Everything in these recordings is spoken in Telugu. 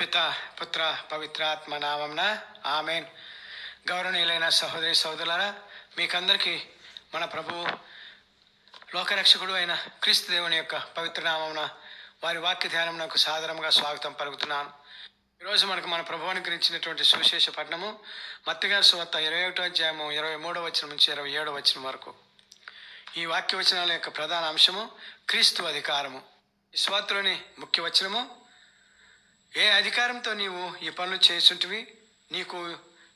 పిత పుత్ర పవిత్రాత్మ నామంన ఆమెన్. గౌరవనీయులైన సహోదరి సహోదరులారా మీకందరికీ మన ప్రభువు లోకరక్షకుడు అయిన క్రీస్తు దేవుని యొక్క పవిత్ర నామమున వారి వాక్య ధ్యానమునకు సాధారణంగా స్వాగతం పలుకుతున్నాను. ఈరోజు మనకు మన ప్రభువానికి గురించినటువంటి సువిశేష పట్టణము మత్తిగారి సువత్త ఇరవై ఒకటో అధ్యాయము ఇరవై మూడో వచనం నుంచి ఇరవై ఏడో వచనం వరకు. ఈ వాక్య వచనాల యొక్క ప్రధాన అంశము క్రీస్తు అధికారము. ఈ స్వార్తలోని ముఖ్య వచనము ఏ అధికారంతో నీవు ఈ పనులు చేస్తుంటివి? నీకు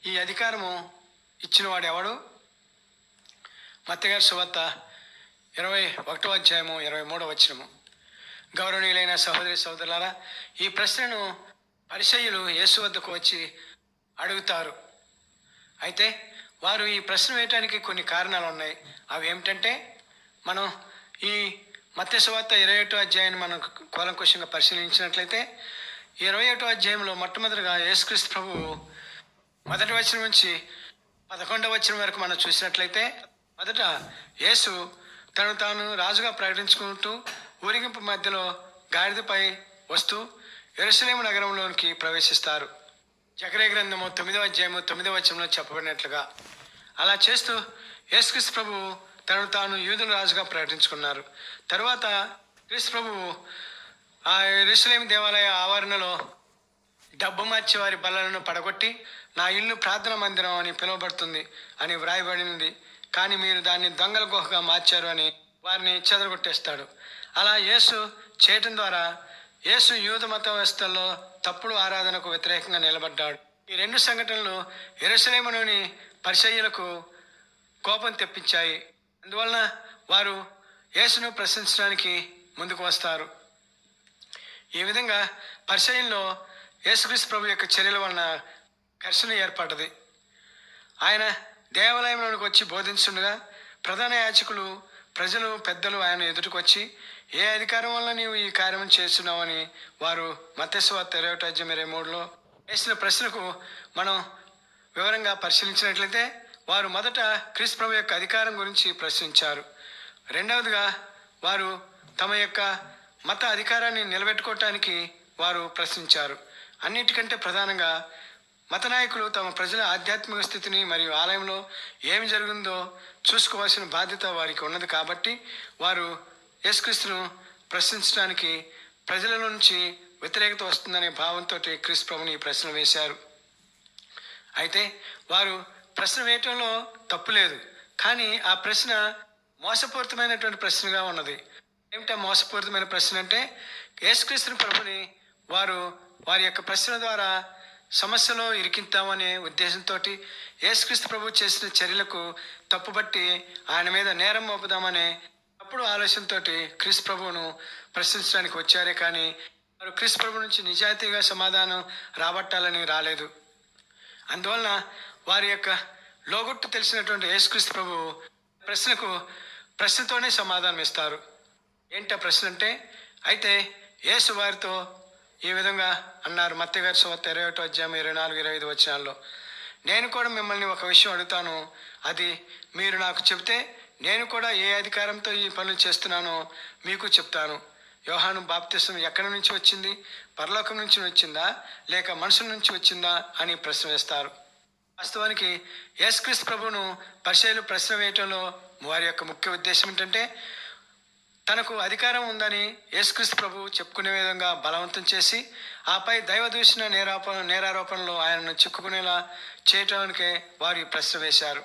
ఈ అధికారము ఇచ్చినవాడు ఎవడు మత్తగారి సువార్త ఇరవై ఒకటో అధ్యాయము ఇరవై మూడో వచ్చినము గౌరవనీయులైన సహోదరి సహోదరులారా ఈ ప్రశ్నను పరిచయులు యేసు వద్దకు వచ్చి అడుగుతారు. అయితే వారు ఈ ప్రశ్న వేయటానికి కొన్ని కారణాలు ఉన్నాయి. అవి ఏమిటంటే మనం ఈ మత్స్యవార్త ఇరవై ఒకటో అధ్యాయాన్ని మనం కోలంకోశంగా పరిశీలించినట్లయితే ఇరవై ఒకటో అధ్యాయంలో మొట్టమొదటిగా యేసుక్రీస్తు ప్రభు మొదటి వచనం నుంచి పదకొండవ వచనం వరకు మనం చూసినట్లయితే మొదట యేసు తను తాను రాజుగా ప్రకటించుకుంటూ ఊరిగింపు మధ్యలో గాడిదపై వస్తూ ఎరుసలేము నగరంలోనికి ప్రవేశిస్తారు. జగరే గ్రంథము తొమ్మిదవ అధ్యాయము తొమ్మిదవ వచనంలో చెప్పబడినట్లుగా అలా చేస్తూ యేసుక్రీస్తు ప్రభు తను తాను యూదుల రాజుగా ప్రకటించుకున్నారు. తరువాత క్రీస్తు ప్రభువు ఆ ఎరుసలేం దేవాలయ ఆవరణలో డబ్బు మార్చి వారి బల్లలను పడగొట్టి నా ఇల్లు ప్రార్థన మందిరం అని పిలువబడుతుంది అని వ్రాయబడినది. కానీ మీరు దాన్ని దొంగల గుహగా మార్చారు అని వారిని చెదరగొట్టేస్తాడు. అలా యేసు చేయటం ద్వారా యేసు యూద మత వ్యవస్థల్లో తప్పుడు ఆరాధనకు వ్యతిరేకంగా నిలబడ్డాడు. ఈ రెండు సంఘటనలు ఎరుసలేములోని పరిచయ్యులకు కోపం తెప్పించాయి. అందువలన వారు యేసును ప్రశ్నించడానికి ముందుకు వస్తారు. ఈ విధంగా పరిచయంలో యేసుక్రీస్తు ప్రభు యొక్క చర్యల వలన ఘర్షణ ఏర్పడ్డది. ఆయన దేవాలయంలోనికి వచ్చి బోధించుండగా ప్రధాన యాచకులు ప్రజలు పెద్దలు ఆయన ఎదుటికి వచ్చి ఏ అధికారం వల్ల నీవు ఈ కార్యం చేస్తున్నావని వారు మత్స్యవార్త ఇరవై అధ్యాయం ఇరవై మూడులో వేసిన ప్రశ్నకు మనం వివరంగా పరిశీలించినట్లయితే వారు మొదట క్రీస్తు ప్రభు యొక్క అధికారం గురించి ప్రశ్నించారు. రెండవదిగా వారు తమ యొక్క మత అధికారాన్ని నిలబెట్టుకోవటానికి వారు ప్రశ్నించారు. అన్నిటికంటే ప్రధానంగా మత నాయకులు తమ ప్రజల ఆధ్యాత్మిక స్థితిని మరియు ఆలయంలో ఏమి జరుగుతుందో చూసుకోవాల్సిన బాధ్యత వారికి ఉన్నది కాబట్టి వారు యేసుక్రీస్తును ప్రశ్నించడానికి ప్రజల నుంచి వ్యతిరేకత వస్తుందనే భావంతో క్రీస్తు ప్రభుని ఈ ప్రశ్న వేశారు. అయితే వారు ప్రశ్న వేయటంలో తప్పు లేదు. కానీ ఆ ప్రశ్న మోసపూరితమైనటువంటి ప్రశ్నగా ఉన్నది. ఏమిటా మోసపూరితమైన ప్రశ్న అంటే యేసుక్రీస్తుని ప్రభుని వారు వారి యొక్క ప్రశ్న ద్వారా సమస్యలో ఇరికిద్దామనే ఉద్దేశంతో యేసుక్రీస్తు ప్రభు చేసిన చర్యలకు తప్పుబట్టి ఆయన మీద నేరం మోపుదామనే తప్పుడు ఆలోచనతో క్రీస్తు ప్రభువును ప్రశ్నించడానికి వచ్చారే కానీ వారు క్రీస్తు ప్రభు నుంచి నిజాయితీగా సమాధానం రాబట్టాలని రాలేదు. అందువలన వారి యొక్క లోగొట్టు తెలిసినటువంటి యేసుక్రీస్తు ప్రభు ప్రశ్నకు ప్రశ్నతోనే సమాధానం ఇస్తారు ఏంటి ప్రశ్న అంటే అయితే యేసు వారితో ఈ విధంగా అన్నారు. మత్తగారి సువార్త ఇరవై ఒకటో అధ్యాయం ఇరవై నాలుగు ఇరవై ఐదు వచ్చినాల్లో నేను కూడా మిమ్మల్ని ఒక విషయం అడుగుతాను. అది మీరు నాకు చెబితే నేను కూడా ఏ అధికారంతో ఈ పనులు చేస్తున్నానో మీకు చెప్తాను. యోహాను బాప్తిసం ఎక్కడి నుంచి వచ్చింది? పరలోకం నుంచి వచ్చిందా? లేక మనుషుల నుంచి వచ్చిందా? అని ప్రశ్న వేస్తారు. వాస్తవానికి యేసుక్రీస్తు ప్రభును పరిచయలు ప్రశ్న వేయటంలో వారి యొక్క ముఖ్య ఉద్దేశం ఏంటంటే తనకు అధికారం ఉందని యేసుక్రీస్తు ప్రభు చెప్పుకునే విధంగా బలవంతం చేసి ఆపై దైవ దూషణ నేరాప నేరారోపణలో ఆయనను చిక్కుకునేలా చేయటానికే వారు ప్రశ్న వేశారు.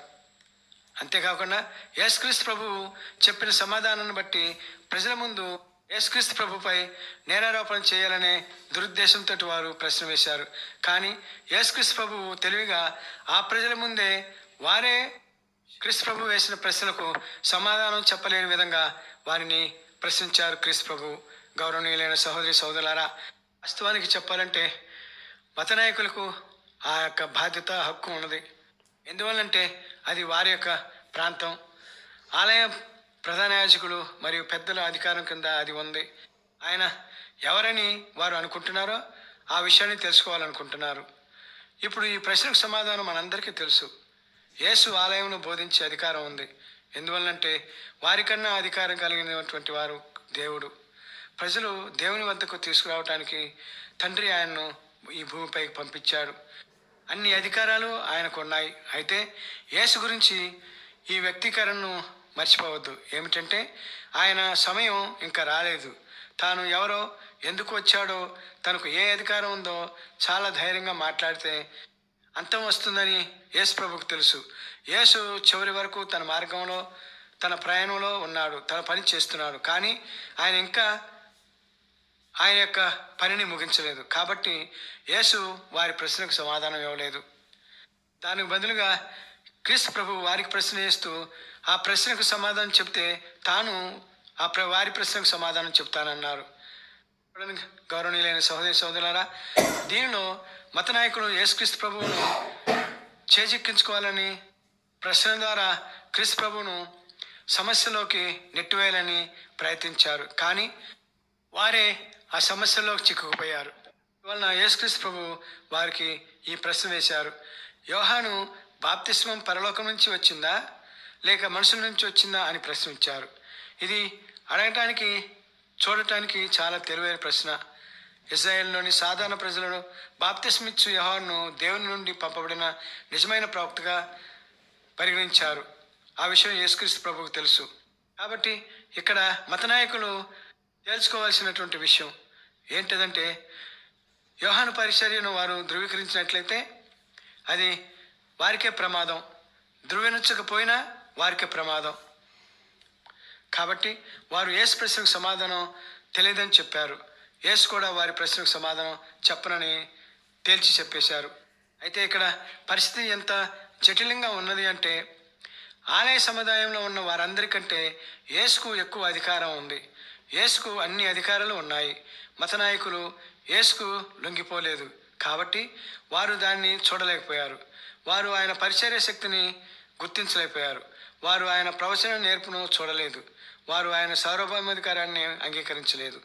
అంతేకాకుండా యేసుక్రీస్తు ప్రభువు చెప్పిన సమాధానాన్ని బట్టి ప్రజల ముందు యేసుక్రీస్తు ప్రభుపై నేరారోపణ చేయాలనే దురుద్దేశంతో వారు ప్రశ్న వేశారు. కానీ యేసుక్రీస్తు ప్రభువు తెలివిగా ఆ ప్రజల ముందే వారే క్రీస్తు ప్రభు వేసిన ప్రశ్నలకు సమాధానం చెప్పలేని విధంగా వారిని ప్రశ్నించారు క్రీస్తు ప్రభు. గౌరవనీయులైన సహోదరి సహోదరులారా వాస్తవానికి చెప్పాలంటే మత నాయకులకు ఆ యొక్క బాధ్యత హక్కు ఉన్నది. ఎందువల్లంటే అది వారి యొక్క ప్రాంతం. ఆలయ ప్రధాన యాజకులు మరియు పెద్దల అధికారం కింద అది ఉంది. ఆయన ఎవరని వారు అనుకుంటున్నారో ఆ విషయాన్ని తెలుసుకోవాలనుకుంటున్నారు. ఇప్పుడు ఈ ప్రశ్నకు సమాధానం మనందరికీ తెలుసు. యేసు ఆలయంను బోధించే అధికారం ఉంది. ఎందువల్లంటే వారికన్నా అధికారం కలిగినటువంటి వారు దేవుడు. ప్రజలు దేవుని వద్దకు తీసుకురావటానికి తండ్రి ఆయన్ను ఈ భూమిపైకి పంపించాడు. అన్ని అధికారాలు ఆయనకు ఉన్నాయి అయితే యేసు గురించి ఈ వ్యక్తీకరణను మర్చిపోవద్దు. ఏమిటంటే ఆయన సమయం ఇంకా రాలేదు. తాను ఎవరో ఎందుకు వచ్చాడో తనకు ఏ అధికారం ఉందో చాలా ధైర్యంగా మాట్లాడితే అంతం వస్తుందని యేసు ప్రభుకు తెలుసు. యేసు చివరి వరకు తన మార్గంలో తన ప్రయాణంలో ఉన్నాడు తన పని చేస్తున్నాడు. కానీ ఆయన ఇంకా ఆయన యొక్క పనిని ముగించలేదు. కాబట్టి యేసు వారి ప్రశ్నకు సమాధానం ఇవ్వలేదు. దానికి బదులుగా క్రీస్తు ప్రభు వారికి ప్రశ్న వేస్తూ ఆ ప్రశ్నకు సమాధానం చెప్తే తాను ఆ ప్ర వారి ప్రశ్నకు సమాధానం చెప్తానన్నారు. గౌరవనీయులైన సహోదరి సహోదరులారా దీనిలో మత నాయకుడు యేసుక్రీస్తు ప్రభువును చేజిక్కించుకోవాలని ప్రశ్న ద్వారా క్రీస్తు ప్రభువును సమస్యలోకి నెట్టివేయాలని ప్రయత్నించారు. కానీ వారే ఆ సమస్యలోకి చిక్కుకుపోయారు. వలన యేసుక్రీస్తు ప్రభు వారికి ఈ ప్రశ్న వేశారు. యోహాను బాప్తిస్మం పరలోకం నుంచి వచ్చిందా లేక మనుషుల నుంచి వచ్చిందా అని ప్రశ్నించారు. ఇది అడగటానికి చూడటానికి చాలా తెలివైన ప్రశ్న. ఇజ్రాయెల్లోని సాధారణ ప్రజలను బాప్తిస్మిచ్చు యహాన్ను దేవుని నుండి పంపబడిన నిజమైన ప్రవక్తగా పరిగణించారు. ఆ విషయం యేసుక్రీస్తు ప్రభుకు తెలుసు. కాబట్టి ఇక్కడ మతనాయకులు తేల్చుకోవాల్సినటువంటి విషయం ఏంటిదంటే యోహాను పరిచర్యను వారు ధృవీకరించినట్లయితే అది వారికే ప్రమాదం. ధృవీకరించకపోయినా వారికే ప్రమాదం. కాబట్టి వారు యేసు ప్రశ్నకు సమాధానం తెలియదని చెప్పారు. యేసు కూడా వారి ప్రశ్నకు సమాధానం చెప్పనని తేల్చి చెప్పేశారు. అయితే ఇక్కడ పరిస్థితి ఎంత జటిలంగా ఉన్నది అంటే ఆలయ సముదాయంలో ఉన్న వారందరికంటే యేసుకు ఎక్కువ అధికారం ఉంది. యేసుకు అన్ని అధికారాలు ఉన్నాయి. మత నాయకులు యేసుకు లొంగిపోలేదు. కాబట్టి వారు దాన్ని చూడలేకపోయారు. వారు ఆయన పరిచర్య శక్తిని గుర్తించలేకపోయారు. వారు ఆయన ప్రవచన నేర్పును చూడలేదు. వారు ఆయన సౌరభాధికారాన్ని అంగీకరించలేదు.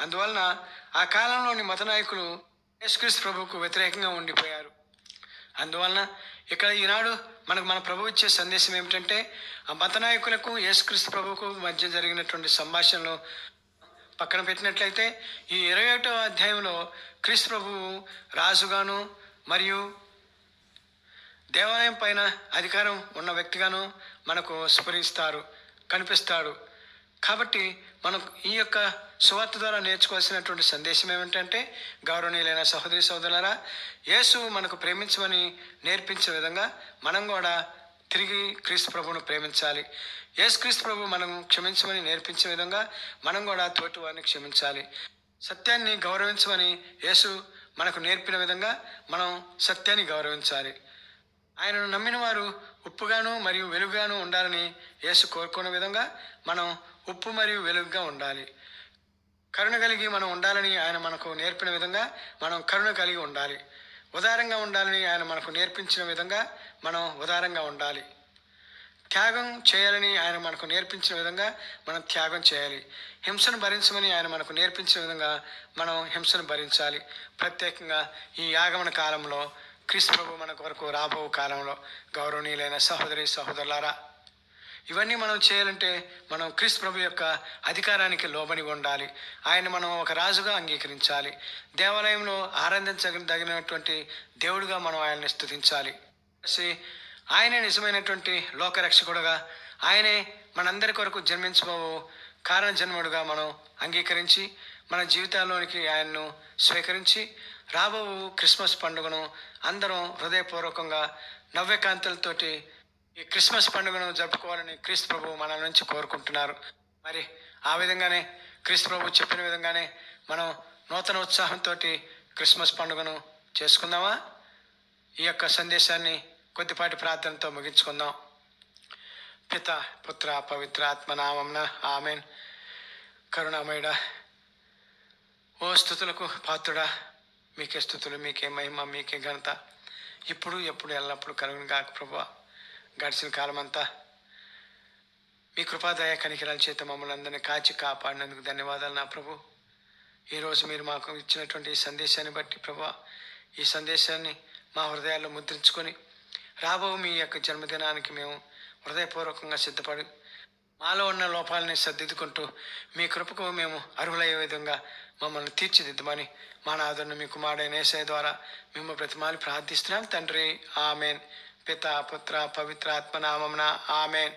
అందువలన ఆ కాలంలోని మత నాయకులు యేసుక్రీస్తు ప్రభువుకు వ్యతిరేకంగా ఉండిపోయారు. అందువలన ఇక్కడ ఈనాడు మనకు మన ప్రభు ఇచ్చే సందేశం ఏమిటంటే ఆ మత నాయకులకు యేసుక్రీస్తు ప్రభువుకు మధ్య జరిగినటువంటి సంభాషణలు పక్కన పెట్టినట్లయితే ఈ ఇరవై ఒకటో అధ్యాయంలో క్రీస్తు ప్రభువు రాజుగాను మరియు దేవాలయం పైన అధికారం ఉన్న వ్యక్తిగాను మనకు స్ఫురిస్తారు కనిపిస్తాడు. కాబట్టి మనం ఈ యొక్క సువార్త ద్వారా నేర్చుకోవాల్సినటువంటి సందేశం ఏమిటంటే గౌరవనీయులైన సహోదరి సహోదరులారా యేసు మనకు ప్రేమించమని నేర్పించే విధంగా మనం కూడా తిరిగి క్రీస్తు ప్రభువును ప్రేమించాలి. యేసు క్రీస్తు ప్రభు మనం క్షమించమని నేర్పించే విధంగా మనం కూడా తోటి వారిని క్షమించాలి. సత్యాన్ని గౌరవించమని యేసు మనకు నేర్పిన విధంగా మనం సత్యాన్ని గౌరవించాలి. ఆయనను నమ్మిన వారు ఉప్పుగాను మరియు వెలుగుగాను ఉండాలని యేసు కోరుకున్న విధంగా మనం ఉప్పు మరియు వెలుగుగా ఉండాలి. కరుణ కలిగి మనం ఉండాలని ఆయన మనకు నేర్పిన విధంగా మనం కరుణ కలిగి ఉండాలి. ఉదారంగా ఉండాలని ఆయన మనకు నేర్పించిన విధంగా మనం ఉదారంగా ఉండాలి. త్యాగం చేయాలని ఆయన మనకు నేర్పించిన విధంగా మనం త్యాగం చేయాలి. హింసను భరించమని ఆయన మనకు నేర్పించిన విధంగా మనం హింసను భరించాలి. ప్రత్యేకంగా ఈ యాగమన కాలంలో క్రీస్తు ప్రభు మన కొరకు రాబో కాలంలో గౌరవనీయులైన సహోదరి సహోదరులారా ఇవన్నీ మనం చేయాలంటే మనం క్రీస్తు ప్రభు యొక్క అధికారానికి లోబడి ఉండాలి. ఆయన మనం ఒక రాజుగా అంగీకరించాలి. దేవాలయంలో ఆరాధించదగినటువంటి దేవుడిగా మనం ఆయన్ని స్థుతించాలి ఆయనే నిజమైనటువంటి లోకరక్షకుడుగా ఆయనే మనందరి కొరకు జన్మించబో కారణ జన్ముడుగా మనం అంగీకరించి మన జీవితాల్లోనికి ఆయన్ను స్వీకరించి రాబో క్రిస్మస్ పండుగను అందరం హృదయపూర్వకంగా నవ్యకాంతులతోటి ఈ క్రిస్మస్ పండుగను జరుపుకోవాలని క్రీస్తు ప్రభు మన నుంచి కోరుకుంటున్నారు. మరి ఆ విధంగానే క్రీస్తు ప్రభు చెప్పిన విధంగానే మనం నూతన ఉత్సాహంతో క్రిస్మస్ పండుగను చేసుకుందామా? ఈ యొక్క సందేశాన్ని కొద్దిపాటి ప్రార్థనతో ముగించుకుందాం. పిత పుత్ర పవిత్ర ఆత్మనామంన ఆమెన్. కరుణామయుడ ఓ స్థుతులకు పాత్రుడా మీకే స్థుతులు మీకే మహిమ మీకే ఘనత. ఇప్పుడు ఎప్పుడు ఎల్లప్పుడు కలుగును కాక ప్రభు గడిచిన కాలమంతా మీ కృపాదయ కనికరాల చేత మమ్మల్ని అందరినీ కాచి కాపాడినందుకు ధన్యవాదాలు నా ప్రభు. ఈరోజు మీరు మాకు ఇచ్చినటువంటి ఈ సందేశాన్ని బట్టి ప్రభు ఈ సందేశాన్ని మా హృదయాల్లో ముద్రించుకొని రాబో మీ యొక్క జన్మదినానికి మేము హృదయపూర్వకంగా సిద్ధపడి మాలో ఉన్న లోపాలని సర్దిద్దుకుంటూ మీ కృపకు మేము అర్హులయ్యే విధంగా మమ్మల్ని తీర్చిదిద్దమని మా నాదును మీ కుమారుడైన ఏసఐ ద్వారా మేము ప్రతిమాలు ప్రార్థిస్తున్నాం. తండ్రి ఆమెన్. పిత పుత్ర పవిత్ర ఆత్మనామమున ఆమెన్.